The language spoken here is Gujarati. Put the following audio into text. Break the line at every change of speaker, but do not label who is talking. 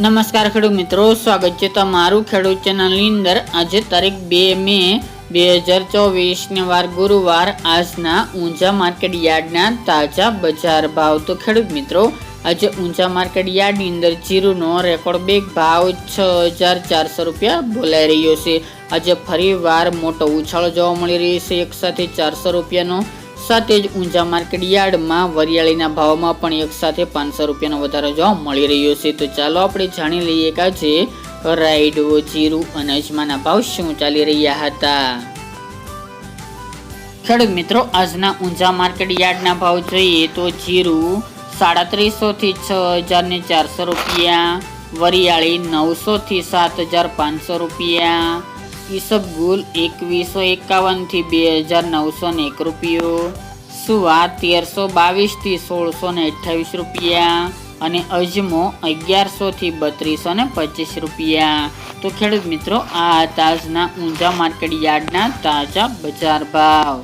નમસ્કાર ખેડૂત મિત્રો, સ્વાગત છે તમારું ખેડૂત ચેનલની અંદર. આજે તારીખ બે મે બે હજાર ચોવીસને વાર ગુરુવાર. આજના ઊંઝા માર્કેટ યાર્ડના તાજા બજાર ભાવ. તો ખેડૂત મિત્રો, આજે ઊંઝા માર્કેટ યાર્ડની અંદર જીરુનો રેકોર્ડ બેગ ભાવ છ હજાર ચારસો રૂપિયા બોલાઈ રહ્યો છે. આજે ફરી વાર મોટો ઉછાળો જોવા મળી રહ્યો છે. એક સાથે ચારસો રૂપિયાનો સાથે જ ઊંઝા માર્કેટ યાર્ડમાં વરિયાળીના ભાવમાં પણ એક સાથે પાંચસો રૂપિયાનો વધારો જોવા મળી રહ્યો છે. તો ચાલો આપણે જાણી લઈએ કે આજે રાઈડો, જીરું અને અજમાના ભાવ શું ચાલી રહ્યા હતા. ખેડૂત મિત્રો, આજના ઊંઝા માર્કેટ યાર્ડના ભાવ જોઈએ તો જીરું સાડા થી છ હજારને ચારસો રૂપિયા, વરિયાળી નવસોથી સાત હજાર પાંચસો રૂપિયા ઈસબગુલ એકવીસો એકાવનથી બે હજાર નવસો ને એક રૂપિયો. સુવા તેરસો બાવીસથી સોળસો ને અઠ્ઠાવીસ રૂપિયા. અને અજમો અગિયારસોથી બત્રીસો ને પચીસ રૂપિયા. તો ખેડૂત મિત્રો, આ તાજના ઊંઝા માર્કેટ યાર્ડના તાજા બજાર ભાવ.